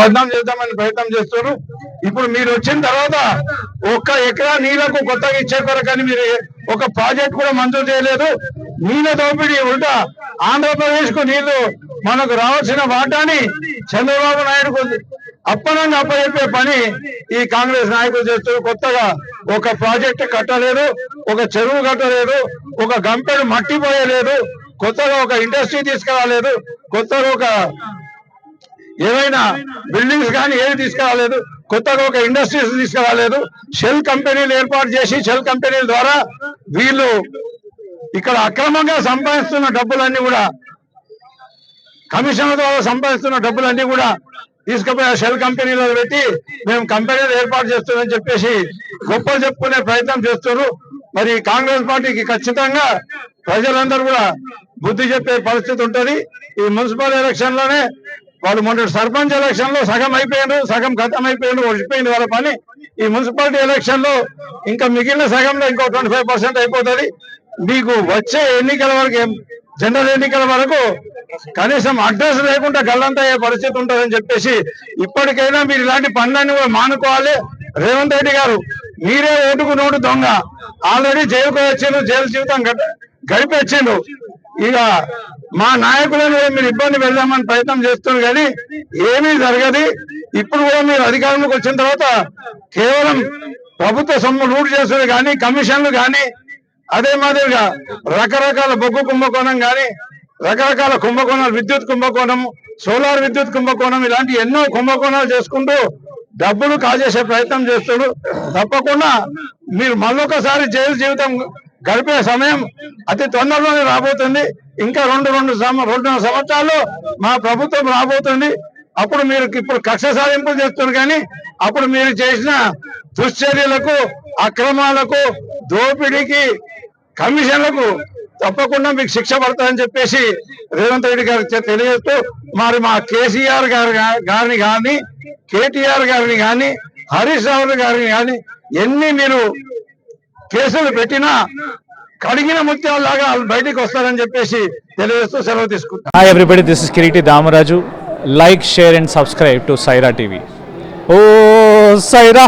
బదనాం చేద్దామని ప్రయత్నం చేస్తున్నారు. ఇప్పుడు మీరు వచ్చిన తర్వాత ఒక్క ఎకరా నీళ్ళకు కొత్తగా ఇచ్చే కొరకని మీరు ఒక ప్రాజెక్ట్ కూడా మంజూరు చేయలేదు. నీళ్ళ దోపిడీ ఉంటా ఆంధ్రప్రదేశ్కు నీళ్ళు మనకు రావాల్సిన వాటాని చంద్రబాబు నాయుడుకు అప్పనంగా అప్పచెప్పే పని ఈ కాంగ్రెస్ నాయకులు చేస్తారు కొత్తగా ఒక ప్రాజెక్ట్ కట్టలేదు ఒక చెరువు కట్టలేదు ఒక గంపెడు మట్టి పోయలేదు కొత్తగా ఒక ఇండస్ట్రీ తీసుకురాలేదు కొత్తగా ఒక ఏవైనా బిల్డింగ్స్ కానీ ఏది తీసుకురాలేదు కొత్తగా ఒక ఇండస్ట్రీస్ తీసుకురాలేదు షెల్ కంపెనీలు ఏర్పాటు చేసి షెల్ కంపెనీల ద్వారా వీళ్ళు ఇక్కడ అక్రమంగా సంపాదిస్తున్న డబ్బులన్నీ కూడా కమిషన్ల ద్వారా సంపాదిస్తున్న డబ్బులన్నీ కూడా తీసుకుపోయి ఆ షెల్ కంపెనీలో పెట్టి మేము కంపెనీలు ఏర్పాటు చేస్తున్నామని చెప్పేసి గొప్పలు చెప్పుకునే ప్రయత్నం చేస్తున్నారు. మరి కాంగ్రెస్ పార్టీకి ఖచ్చితంగా ప్రజలందరూ కూడా బుద్ధి చెప్పే పరిస్థితి ఉంటుంది. ఈ మున్సిపల్ ఎలక్షన్లోనే వాళ్ళు మొన్న సర్పంచ్ ఎలక్షన్లో సగం అయిపోయినారు సగం గతం అయిపోయినారు ఓడిపోయింది వాళ్ళ పని. ఈ మున్సిపాలిటీ ఎలక్షన్లో ఇంకా మిగిలిన సగంలో ఇంకో ట్వంటీ ఫైవ్ పర్సెంట్ అయిపోతుంది. మీకు వచ్చే ఎన్నికల వరకు జనరల్ ఎన్నికల వరకు కనీసం అడ్రస్ లేకుండా గల్లంత అయ్యే పరిస్థితి ఉంటుందని చెప్పేసి ఇప్పటికైనా మీరు ఇలాంటి పనులన్నీ కూడా మానుకోవాలి. రేవంత్ రెడ్డి గారు మీరే ఓటుకు నోటు దొంగ. ఆల్రెడీ జైలుకు వచ్చిండు జైలు జీవితం గడ- గడిపి వచ్చిండు ఇక మా నాయకులను మీరు ఇబ్బంది పెడదామని ప్రయత్నం చేస్తున్నారు కానీ ఏమీ జరగదు. ఇప్పుడు కూడా మీరు అధికారంలోకి వచ్చిన తర్వాత కేవలం ప్రభుత్వ సొమ్ము లూట్ చేస్తుంది కానీ కమిషన్లు కానీ అదే మాదిరిగా రకరకాల బొగ్గు కుంభకోణం కానీ రకరకాల కుంభకోణాలు విద్యుత్ కుంభకోణం సోలార్ విద్యుత్ కుంభకోణం ఇలాంటి ఎన్నో కుంభకోణాలు చేసుకుంటూ డబ్బులు కాజేసే ప్రయత్నం చేస్తాడు తప్పకుండా మీరు మళ్ళొకసారి జైలు జీవితం గడిపే సమయం అతి తొందరలోనే రాబోతుంది. ఇంకా రెండు రెండు రెండు రెండున్నర సంవత్సరాల్లో మా ప్రభుత్వం రాబోతుంది. అప్పుడు మీరు ఇప్పుడు కక్ష సాధింపులు చేస్తున్నారు కానీ అప్పుడు మీరు చేసిన దుశ్చర్యలకు అక్రమాలకు దోపిడీకి కమిషన్లకు తప్పకుండా మీకు శిక్ష పడతాయని చెప్పేసి రేవంత్ రెడ్డి గారికి తెలియజేస్తూ మరి మా కేసీఆర్ గారు గారిని కానీ కేటీఆర్ గారిని కానీ హరీష్ రావు గారిని కానీ ఎన్ని మీరు కేసులు పెట్టినా కడిగిన ముత్యాల లాగా బయటకు వస్తారని చెప్పేసి తెలియజేస్తూ సెలవు తీసుకుంటారు hi everybody this is Kireeti Damaraju like share and subscribe to Saira TV oh Sye Raa